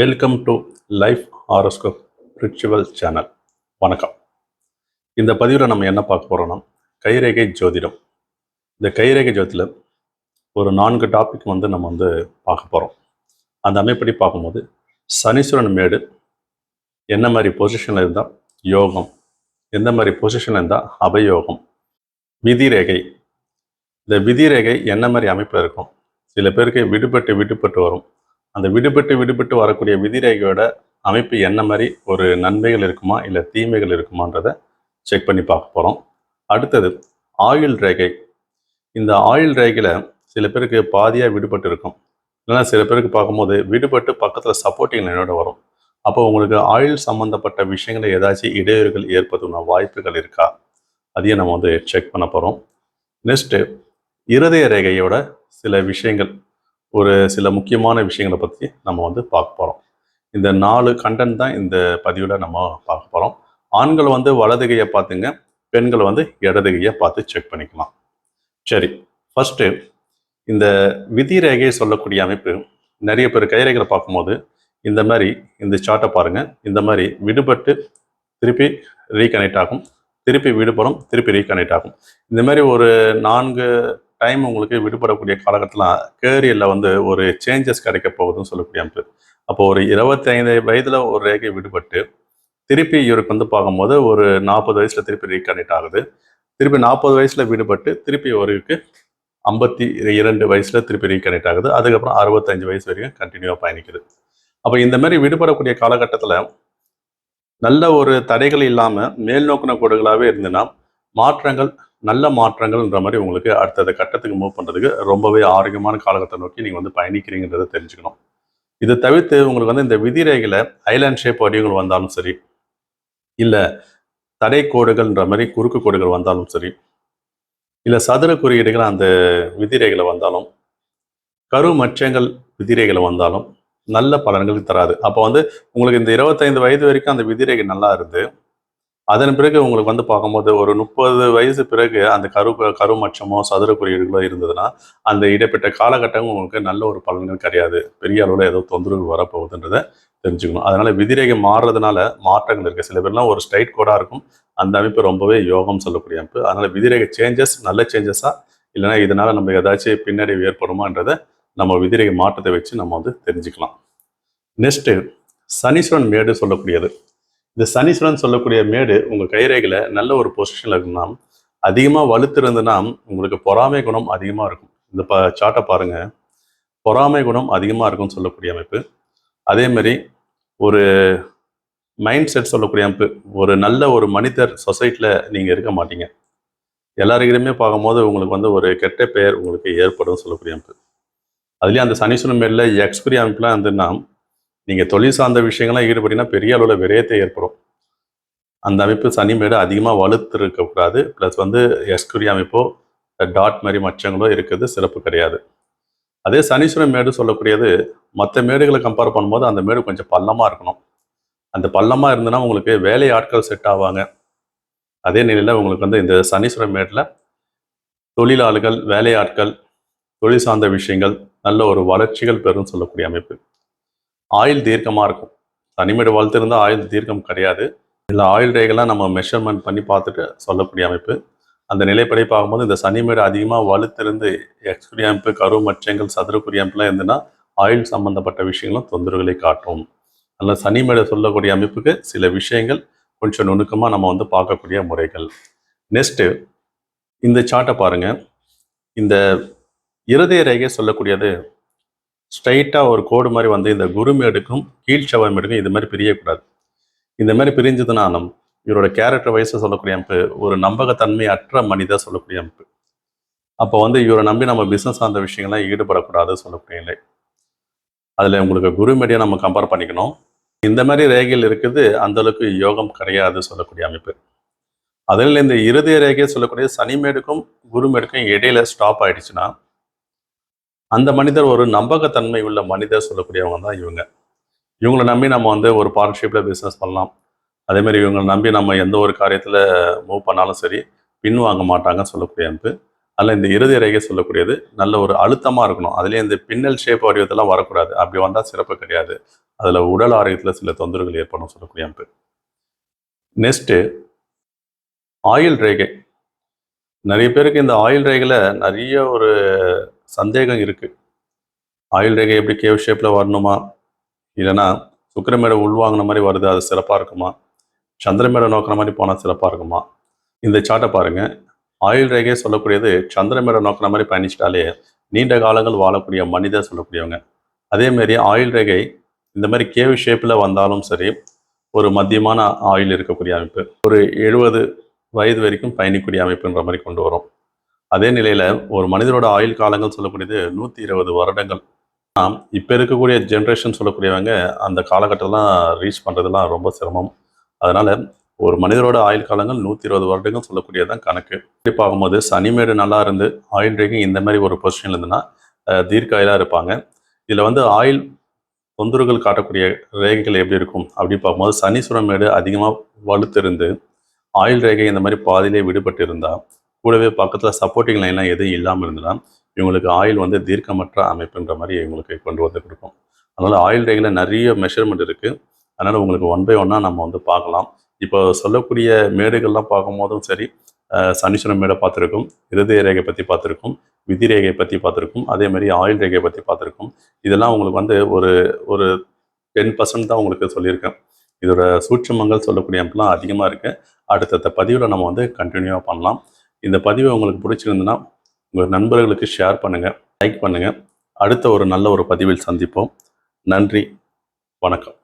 Welcome to life horoscope ritual channel வணக்கம். இந்த பதிவில் நம்ம என்ன பார்க்க போகிறோம்னா கைரேகை ஜோதிடம். இந்த கைரேகை ஜோதியில் ஒரு நான்கு டாபிக் வந்து நம்ம வந்து பார்க்க போகிறோம் அந்த அமைப்படி பார்க்கும்போது சனீஸ்வரன் மேடு என்ன மாதிரி பொசிஷனில் இருந்தால் யோகம் எந்த மாதிரி பொசிஷன் இருந்தால் அபயோகம். விதிரேகை. இந்த விதி ரேகை என்ன மாதிரி அமைப்பில் இருக்கும்? சில பேருக்கு விடுபட்டு விடுபட்டு வரும். அந்த விடுபட்டு விடுபட்டு வரக்கூடிய விதிரேகையோட அமைப்பு என்ன மாதிரி? ஒரு நன்மைகள் இருக்குமா? இல்லை தீமைகள் இருக்குமான்றதை செக் பண்ணி பார்க்க போகிறோம் அடுத்தது ஆயுள் ரேகை. இந்த ஆயுள் ரேகையில் சில பேருக்கு பாதியாக விடுபட்டு இருக்கும். இல்லைன்னா சில பேருக்கு பார்க்கும்போது விடுபட்டு பக்கத்தில் சப்போர்ட்டிங் லைனோட வரும். அப்போ உங்களுக்கு ஆயுள் சம்மந்தப்பட்ட விஷயங்களை ஏதாச்சும் இடையூறுகள் ஏற்படுத்தின வாய்ப்புகள் இருக்கா? அதையும் நம்ம வந்து செக் பண்ண போகிறோம் நெக்ஸ்ட்டு இருதய ரேகையோட சில விஷயங்கள் ஒரு சில முக்கியமான விஷயங்களை பற்றி நம்ம வந்து பார்க்க போகிறோம் இந்த நாலு கண்டென்ட் தான் இந்த பதிவில் நம்ம பார்க்க போகிறோம் ஆண்கள் வந்து வலதுகையை பார்த்துங்க பெண்கள் வந்து இடதுகையை பார்த்து செக் பண்ணிக்கலாம். சரி ஃபஸ்ட்டு இந்த விதி ரேகையை சொல்லக்கூடிய அமைப்பு நிறைய பேர் கைரேகைகளை பார்க்கும்போது இந்த மாதிரி இந்த சார்ட்டை பாருங்கள் இந்த மாதிரி விடுபட்டு திருப்பி ரீகனெக்ட் ஆகும். திருப்பி விடுபடும் திருப்பி ரீகனெக்ட் ஆகும். இந்த மாதிரி ஒரு நான்கு டைம் உங்களுக்கு விடுபடக்கூடிய காலகட்டத்தில் கேரியரில் வந்து ஒரு சேஞ்சஸ் கிடைக்க போகுதுன்னு சொல்லக்கூடிய அமைப்பு. அப்போ ஒரு இருபத்தைந்து வயதில் ஒரு ரேகை விடுபட்டு திருப்பி இவருக்கு வந்து பார்க்கும்போது ஒரு நாற்பது வயசில் திருப்பி ரீகனெக்ட் ஆகுது. திருப்பி நாற்பது வயசில் விடுபட்டு திருப்பி ஒருக்கு ஐம்பத்தி இரண்டு வயசில் திருப்பி ரீகனெக்ட் ஆகுது. அதுக்கப்புறம் அறுபத்தஞ்சு வயசு வரைக்கும் கண்டினியூவாக பயணிக்குது. அப்போ இந்த மாதிரி விடுபடக்கூடிய காலகட்டத்தில் நல்ல ஒரு தடைகள் இல்லாமல் மேல் நோக்கின கோடுகளாகவே இருந்ததுன்னா மாற்றங்கள் நல்ல மாற்றங்கள்ன்ற மாதிரி உங்களுக்கு அடுத்தது கட்டத்துக்கு மூவ் பண்ணுறதுக்கு ரொம்பவே ஆரோக்கியமான காலகட்டத்தை நோக்கி நீங்கள் வந்து பயணிக்கிறீங்கன்றதை தெரிஞ்சுக்கணும். இதை தவிர்த்து உங்களுக்கு வந்து இந்த விதிரேகையில் ஐலாண்ட் ஷேப் வடிவங்கள் வந்தாலும் சரி இல்லை தடை கோடுகள்ன்ற மாதிரி குறுக்கு கோடுகள் வந்தாலும் சரி இல்லை சதுர குறியீடுகள் அந்த விதிரேகளை வந்தாலும் கரு மச்சங்கள் விதிரேகளை வந்தாலும் நல்ல பலன்கள் தராது. அப்போ வந்து உங்களுக்கு இந்த இருபத்தைந்து வயது வரைக்கும் அந்த விதிரேகை நல்லா இருந்து அதன் பிறகு உங்களுக்கு வந்து பார்க்கும்போது ஒரு முப்பது வயசு பிறகு அந்த கரு கருமச்சமோ சதுர குறியீடுகளோ இருந்ததுன்னா அந்த இடைப்பட்ட காலகட்டம் உங்களுக்கு நல்ல ஒரு பலன்கள் கிடையாது. பெரிய அளவில் ஏதோ தொந்தரவு வரப்போகுதுன்றதை தெரிஞ்சுக்கணும். அதனால விதிரேகை மாறுறதுனால மாற்றங்கள் இருக்குது சில பேர்லாம் ஒரு ஸ்ட்ரைட் கோடாக இருக்கும். அந்த அமைப்பு ரொம்பவே யோகம் சொல்லக்கூடிய அமைப்பு. அதனால விதிரேகை சேஞ்சஸ் நல்ல சேஞ்சஸா இல்லைன்னா இதனால நம்ம ஏதாச்சும் பின்னடைவு ஏற்படுமான்றதை நம்ம விதிரை மாற்றத்தை வச்சு நம்ம வந்து தெரிஞ்சுக்கலாம். நெக்ஸ்ட்டு சனீஸ்வரன் மேடு சொல்லக்கூடியது. இந்த சனீஸ்வரன் சொல்லக்கூடிய மேடு உங்கள் கைரேகையில் நல்ல ஒரு பொசிஷனில் இருக்குன்னா அதிகமாக வலுத்திருந்துன்னா உங்களுக்கு பொறாமை குணம் அதிகமாக இருக்கும். இந்த ப சார்ட்டை பாருங்கள் பொறாமை குணம் அதிகமாக இருக்கும்னு சொல்லக்கூடிய அமைப்பு. அதே மாதிரி ஒரு மைண்ட் செட் சொல்லக்கூடிய அமைப்பு. ஒரு நல்ல ஒரு மனிதர் சொசைட்டியில் நீங்கள் இருக்க மாட்டீங்க. எல்லாருக்கிட்டையுமே பார்க்கும்போது உங்களுக்கு வந்து ஒரு கெட்ட பெயர் உங்களுக்கு ஏற்படும் சொல்லக்கூடிய அமைப்பு. அதுலேயும் அந்த சனீஸ்வரன் மேலில் எக்ஸ்பிரி அமைப்புலாம் இருந்துன்னா நீங்கள் தொழில் சார்ந்த விஷயங்கள்லாம் ஈடுபட்டீங்கன்னா பெரிய அளவில் விரயத்தை ஏற்படும். அந்த அமைப்பு சனி மேடு அதிகமாக வலுத்து இருக்கக்கூடாது. ப்ளஸ் வந்து எஸ்குரி அமைப்போ டாட் மாதிரி மச்சங்களோ இருக்கிறது சிறப்பு கிடையாது. அதே சனீஸ்வரன் மேடு சொல்லக்கூடியது மற்ற மேடுகளை கம்பேர் பண்ணும்போது அந்த மேடு கொஞ்சம் பள்ளமாக இருக்கணும். அந்த பள்ளமாக இருந்ததுன்னா உங்களுக்கு வேலை ஆட்கள் செட் ஆவாங்க. அதே நிலையில் உங்களுக்கு வந்து இந்த சனீஸ்வரன் மேட்டில் தொழிலாளர்கள் வேலையாட்கள் தொழில் சார்ந்த விஷயங்கள் நல்ல ஒரு வளர்ச்சிகள் பெறும்னு சொல்லக்கூடிய அமைப்பு. ஆயில் தீர்க்கமாக இருக்கும். தனிமேடு வளர்த்துருந்தா ஆயில் தீர்க்கம் கிடையாது. இல்லை ஆயில் ரேகெல்லாம் நம்ம மெஷர்மெண்ட் பண்ணி பார்த்துட்டு சொல்லக்கூடிய அமைப்பு. அந்த நிலைப்படி பார்க்கும்போது இந்த சனிமேடு அதிகமாக வலுத்திருந்து எக்ஸ்குரிய அமைப்பு கரு மச்சங்கள் சதுரக்குரிய அமைப்புலாம் இருந்துன்னா ஆயில் சம்மந்தப்பட்ட விஷயங்களும் தொந்தரவுகளை காட்டும். அதில் சனிமேடு சொல்லக்கூடிய அமைப்புக்கு சில விஷயங்கள் கொஞ்சம் நுணுக்கமாக நம்ம வந்து பார்க்கக்கூடிய முறைகள். நெக்ஸ்ட்டு இந்த சார்ட்டை பாருங்கள் இந்த இருதய ரேகை சொல்லக்கூடியது. ஸ்ட்ரைட்டாக ஒரு கோடு மாதிரி வந்து இந்த குருமேடுக்கும் கீழ் செவ்வாய்மேடுக்கும் இது மாதிரி பிரியக்கூடாது. இந்த மாதிரி பிரிஞ்சதுன்னா நம் இவரோட கேரக்டர் வயசை சொல்லக்கூடிய அமைப்பு ஒரு நம்பகத்தன்மை அற்ற மனிதர் சொல்லக்கூடிய அமைப்பு அப்போ வந்து இவரை நம்பி நம்ம பிஸ்னஸ் சார்ந்த விஷயங்கள்லாம் ஈடுபடக்கூடாது சொல்லக்கூடிய இல்லை அதில் உங்களுக்கு குருமேடியை நம்ம கம்பேர் பண்ணிக்கணும். இந்த மாதிரி ரேகையில் இருக்குது அந்தளவுக்கு யோகம் கிடையாது சொல்லக்கூடிய அமைப்பு. அதில் இந்த இருதய ரேகை சொல்லக்கூடிய சனிமேடுக்கும் குருமேடுக்கும் இடையில ஸ்டாப் ஆயிடுச்சுன்னா அந்த மனிதர் ஒரு நம்பகத்தன்மை உள்ள மனிதர் சொல்லக்கூடியவங்க தான் இவங்க. இவங்களை நம்பி நம்ம வந்து ஒரு பார்ட்னர்ஷிப்பில் பிஸ்னஸ் பண்ணலாம். அதேமாதிரி இவங்களை நம்பி நம்ம எந்த ஒரு காரியத்தில் மூவ் பண்ணாலும் சரி பின்வாங்க மாட்டாங்கன்னு சொல்லக்கூடிய அமைப்பு அதில் இந்த இறுதி ரேகை சொல்லக்கூடியது நல்ல ஒரு அழுத்தமாக இருக்கணும். அதுலேயே இந்த பின்னல் ஷேப் வடிவத்தெல்லாம் வரக்கூடாது. அப்படி வந்தால் சிறப்பு கிடையாது. அதில் உடல் ஆரோக்கியத்தில் சில தொந்தரவுகள் ஏற்படும் சொல்லக்கூடிய அமைப்பு நெக்ஸ்ட்டு ஆயில் ரேகை நிறைய பேருக்கு இந்த ஆயில் ரேகையில் நிறைய ஒரு சந்தேகம் இருக்குது ஆயுள் ரேகை எப்படி கேவ் ஷேப்பில் வரணுமா? இல்லைன்னா சுக்கிரமேடை உள்வாங்கின மாதிரி வருது அது சிறப்பாக இருக்குமா? சந்திரமேடை நோக்கிற மாதிரி போனால் சிறப்பாக இருக்குமா? இந்த சார்ட்டை பாருங்கள் ஆயுள் ரேகையை சொல்லக்கூடியது சந்திரமேடை நோக்கிற மாதிரி பயணிச்சிட்டாலே நீண்ட காலங்கள் வாழக்கூடிய மனிதர் சொல்லக்கூடியவங்க. அதேமாரி ஆயுள் ரேகை இந்த மாதிரி கேவ் ஷேப்பில் வந்தாலும் சரி ஒரு மத்தியமான ஆயுள் இருக்கக்கூடிய அமைப்பு. ஒரு எழுபது வயது வரைக்கும் பயணிக்கூடிய அமைப்புன்ற மாதிரி கொண்டு வரும். அதே நிலையில் ஒரு மனிதரோட ஆயுள் காலங்கள் சொல்லக்கூடியது நூற்றி இருபது வருடங்கள். இப்போ இருக்கக்கூடிய ஜென்ரேஷன் சொல்லக்கூடியவங்க அந்த காலகட்டம்லாம் ரீச் பண்ணுறதுலாம் ரொம்ப சிரமம். அதனால் ஒரு மனிதரோட ஆயுள் காலங்கள் நூற்றி இருபது வருடங்கள் சொல்லக்கூடியதான் கணக்கு. இப்படி பார்க்கும்போது சனிமேடு நல்லா இருந்து ஆயில் ரேகை இந்த மாதிரி ஒரு பொசிஷன் இருந்ததுன்னா தீர்க்காயிலாக இருப்பாங்க. இதில் வந்து ஆயில் தொந்தரவுகள் காட்டக்கூடிய ரேகைகள் எப்படி இருக்கும்? அப்படி பார்க்கும்போது சனி சுரமேடு அதிகமாக வலுத்திருந்து ஆயுள் ரேகை இந்த மாதிரி பாதியிலே விடுபட்டு இருந்தால் கூடவே பக்கத்தில் சப்போர்ட்டிங் லைன்லாம் எதுவும் இல்லாமல் இருந்ததுன்னா இவங்களுக்கு ஆயில் வந்து தீர்க்கமற்ற அமைப்புன்ற மாதிரி இவங்களுக்கு கொண்டு வந்து கொடுக்கும் அதனால் ஆயில் ரேகையில் நிறைய மெஷர்மெண்ட் இருக்குது அதனால் உங்களுக்கு ஒன் பை ஒன்னாக நம்ம வந்து பார்க்கலாம். இப்போ சொல்லக்கூடிய மேடுகள்லாம் பார்க்கும்போதும் சரி சனீஸ்வரன் மேடை பார்த்துருக்கோம் இருதய ரேகை பற்றி பார்த்துருக்கோம் விதி ரேகையை பற்றி பார்த்துருக்கோம் அதே மாதிரி ஆயில் ரேகையை பற்றி பார்த்துருக்கோம். இதெல்லாம் உங்களுக்கு வந்து ஒரு ஒரு டென் பர்சன்ட் தான் உங்களுக்கு சொல்லியிருக்கேன். இதோட சூட்சமங்கள் சொல்லக்கூடிய அமைப்புலாம் அதிகமாக இருக்குது அடுத்தடுத்த பதிவில் நம்ம வந்து கண்டினியூவாக பண்ணலாம். இந்த பதிவு உங்களுக்கு பிடிச்சிருந்துன்னா உங்கள் நண்பர்களுக்கு ஷேர் பண்ணுங்கள் லைக் பண்ணுங்கள் அடுத்த ஒரு நல்ல ஒரு பதிவில் சந்திப்போம். நன்றி வணக்கம்.